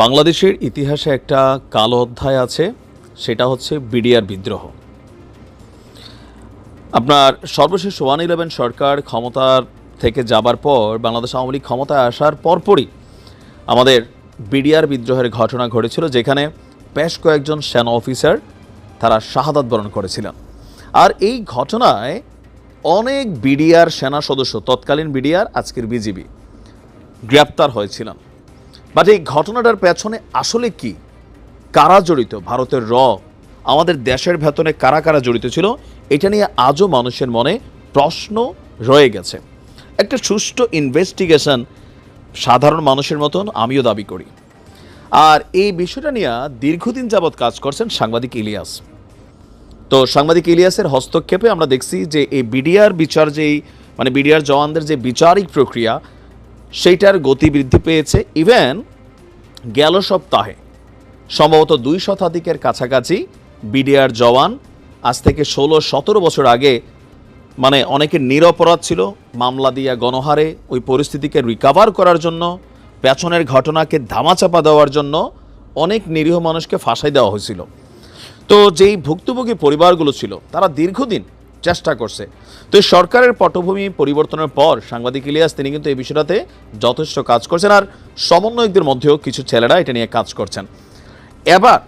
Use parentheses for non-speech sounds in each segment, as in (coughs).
বাংলাদেশের ইতিহাসে একটা কালো অধ্যায় আছে, সেটা হচ্ছে বিডিআর বিদ্রোহ। আপনার সর্বশেষ ওয়ান ইলেভেন সরকার ক্ষমতার থেকে যাবার পর, বাংলাদেশ আওয়ামী লীগ ক্ষমতায় আসার পরপরই আমাদের বিডিআর বিদ্রোহের ঘটনা ঘটেছিল, যেখানে বেশ কয়েকজন সেনা অফিসার তারা শাহাদাত বরণ করেছিলেন। আর এই ঘটনায় অনেক বিডিআর সেনা সদস্য, তৎকালীন বিডিআর, আজকের বিজিবি, গ্রেপ্তার হয়েছিলেন। বাট এই ঘটনাটার পেছনে আসলে কি? কারা জড়িত? ভারতের র। আমাদের দেশের ভেতরে কারা কারা জড়িত ছিল? এটা নিয়ে আজও মানুষের মনে প্রশ্ন রয়ে গেছে। একটা সুষ্ঠু ইনভেস্টিগেশন সাধারণ মানুষের মতন আমিও দাবি করি। আর এই বিষয়টা নিয়ে দীর্ঘদিন যাবৎ কাজ করছেন সাংবাদিক ইলিয়াস। তো সাংবাদিক ইলিয়াসের হস্তক্ষেপে আমরা দেখছি যে এই বিডিআর বিচার যেই মানে বিডিআর জওয়ানদের যে বিচারিক প্রক্রিয়া সেইটার গতি বৃদ্ধি পেয়েছে। ইভেন গেল সপ্তাহে সম্ভবত দুই শতাধিকের কাছাকাছি বিডিআর জওয়ান আজ থেকে ষোলো সতেরো বছর আগে মানে অনেকের নিরপরাধ ছিল, মামলা দিয়া গণহারে ওই পরিস্থিতিকে রিকাভার করার জন্য, পেছনের ঘটনাকে ধামাচাপা দেওয়ার জন্য অনেক নিরীহ মানুষকে ফাঁসাই দেওয়া হয়েছিল। তো যেই ভুক্তভোগী পরিবারগুলো ছিল, তারা দীর্ঘদিন চেষ্টা করছে। তো সরকারের পটভূমি পরিবর্তনের পর সাংবাদিক ইলিয়াস, তিনি কিন্তু এই বিষয়টাতে যথেষ্ট কাজ করছেন আর সমন্বয়কদের মধ্যেও কিছু ছেলেরা এটা নিয়ে কাজ করছেন। এবার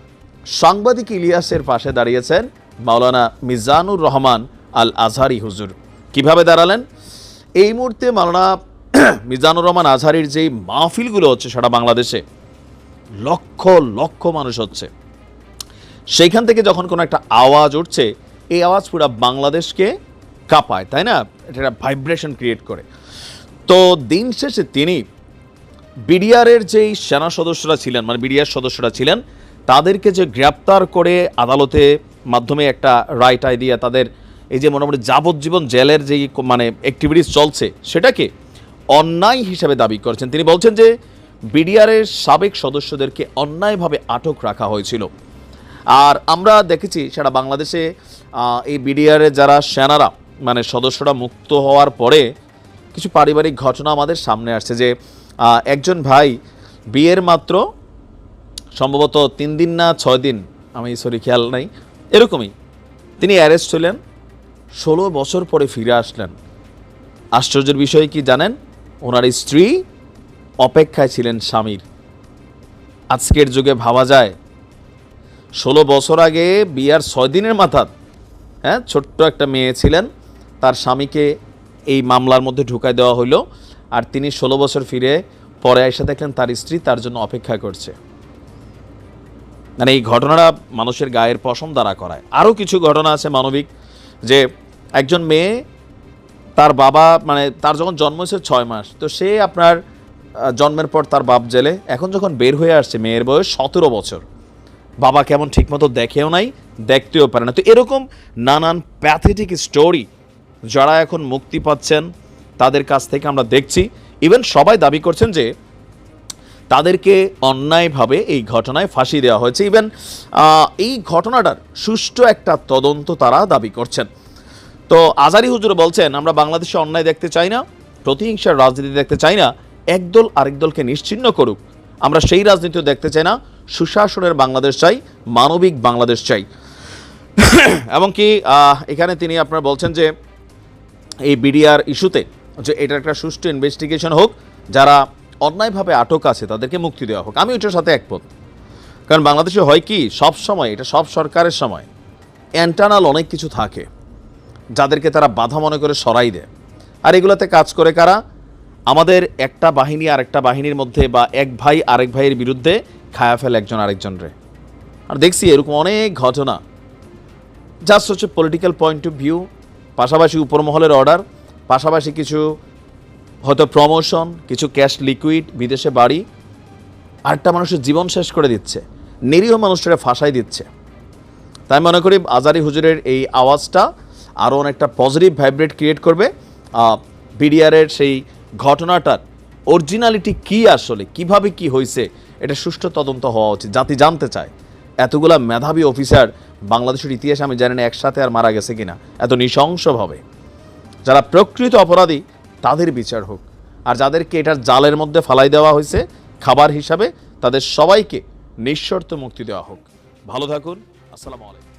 সাংবাদিক ইলিয়াসের পাশে দাঁড়িয়েছেন মাওলানা মিজানুর রহমান আল আজহারি হুজুর। কীভাবে দাঁড়ালেন? এই মুহূর্তে মাওলানা (clears throat) মিজানুর রহমান আজহারির যেই মাহফিলগুলো হচ্ছে সারা বাংলাদেশে, লক্ষ লক্ষ মানুষ হচ্ছে। সেইখান থেকে যখন কোনো একটা আওয়াজ উঠছে এই আওয়াজ পুরো বাংলাদেশকে কাঁপায়, তাই না? এটা ভাইব্রেশন ক্রিয়েট করে। তো দিন শেষে তিনি বিডিআরের যেই সেনা সদস্যরা ছিলেন মানে বিডিআর সদস্যরা ছিলেন, তাদেরকে যে গ্রেপ্তার করে আদালতে মাধ্যমে একটা রাইট আই দিয়ে তাদের এই যে মোটামুটি যাবজ্জীবন জেলের যেই মানে অ্যাক্টিভিটিস চলছে, সেটাকে অন্যায় হিসাবে দাবি করেছেন। তিনি বলছেন যে, বিডিআরের সাবেক সদস্যদেরকে অন্যায়ভাবে আটক রাখা হয়েছিল। আর আমরা দেখেছি সেটা বাংলাদেশে এই বিডিআরের যারা সেনারা মানে সদস্যরা মুক্ত হওয়ার পরে কিছু পারিবারিক ঘটনা আমাদের সামনে আসছে যে একজন ভাই বিয়ের মাত্র সম্ভবত তিন দিন না ছয় দিন, আমি সরি খেয়াল নাই, এরকমই তিনি অ্যারেস্ট হলেন, ষোলো বছর পরে ফিরে আসলেন। আশ্চর্যের বিষয় কি জানেন? ওনার স্ত্রী অপেক্ষায় ছিলেন স্বামীর। আজকের যুগে ভাবা যায় ষোলো বছর আগে বিয়ার ছয় দিনের মাথাত হ্যাঁ ছোট্ট একটা মেয়ে ছিলেন। তার স্বামীকে এই মামলার মধ্যে ঢুকায় দেওয়া হলো আর তিনি ষোলো বছর ফিরে পরে এসে দেখলেন তার স্ত্রী তার জন্য অপেক্ষা করছে। মানে এই ঘটনাটা মানুষের গায়ের পশম দ্বারা করায়। আরও কিছু ঘটনা আছে মানবিক, যে একজন মেয়ে তার বাবা মানে তার যখন জন্ম হয়েছে ছয় মাস, তো সে আপনার জন্মের পর তার বাপ জেলে। এখন যখন বের হয়ে আসছে, মেয়ের বয়স সতেরো বছর। বাবা কেমন ঠিকমতো দেখেও নাই, দেখতেও পারে না। তো এরকম নানান প্যাথেটিক স্টোরি যারা এখন মুক্তি পাচ্ছেন, তাদের কাছ থেকে আমরা দেখছি। ইভেন সবাই দাবি করছেন যে তাদেরকে অন্যায়ভাবে এই ঘটনায় ফাঁসি দেওয়া হয়েছে। ইভেন এই ঘটনাটার সুষ্ঠু একটা তদন্ত তারা দাবি করছেন। তো আজারি হুজুর বলছেন, আমরা বাংলাদেশে অন্যায় দেখতে চাই না, প্রতিহিংসার রাজনীতি দেখতে চাই না, একদল আরেক দলকে নিশ্চিহ্ন করুক। আমরা সেই রাজনীতিও দেখতে চাই না সুশাসনের বাংলাদেশ চাই মানবিক বাংলাদেশ চাই। (coughs) এমনকি আহ, এখানে তিনি আপনার বলছেন যে এই বিডিআর ইস্যুতে যে এটা একটা সুষ্ঠু ইনভেস্টিগেশন হোক যারা অন্যায়ভাবে আটক আছে তাদেরকে মুক্তি দেওয়া হোক। আমি ওইটার সাথে একমত। কারণ বাংলাদেশে হয় কি সব সময় এটা সব সরকারের সময় অ্যান্টানাল অনেক কিছু থাকে যাদেরকে তারা বাধা মনে করে সরাই দেয়। আর এগুলোতে কাজ করে কারা? আমাদের একটা বাহিনী আরেকটা বাহিনীর মধ্যে বা এক ভাই আরেক ভাইয়ের বিরুদ্ধে খায়া ফেলে একজন আরেকজনরে আর দেখছি এরকম অনেক ঘটনা। জাস্ট হচ্ছে পলিটিক্যাল পয়েন্ট অফ ভিউ পাশাপাশি উপরমহলের অর্ডার পাশাপাশি কিছু হয়তো প্রমোশন কিছু ক্যাশ লিকুইড বিদেশে বাড়ি, আরেকটা মানুষের জীবন শেষ করে দিচ্ছে, নিরীহ মানুষটাকে ফাঁসাই দিচ্ছে। তাই মনে করি আজারি হুজুরের এই আওয়াজটা আরও অনেকটা পজিটিভ ভাইব্রেট ক্রিয়েট করবে। বিডিআরের সেই ঘটনাটার অরিজিনালিটি কি আসলে? কীভাবে কি হয়েছে এটা সুষ্ঠু তদন্ত হওয়া উচিত। জাতি জানতে চায়, এতগুলা মেধাবী অফিসার বাংলাদেশের ইতিহাসে আমি জানি না একসাথে আর মারা গেছে কিনা। এত নৃশংসভাবে। যারা প্রকৃত অপরাধী, তাদের বিচার হোক। আর যাদেরকে এটার জালের মধ্যে ফালাই দেওয়া হয়েছে, খাবার হিসাবে, তাদের সবাইকে নিঃশর্ত মুক্তি দেওয়া হোক। ভালো থাকুন, আসসালামু আলাইকুম।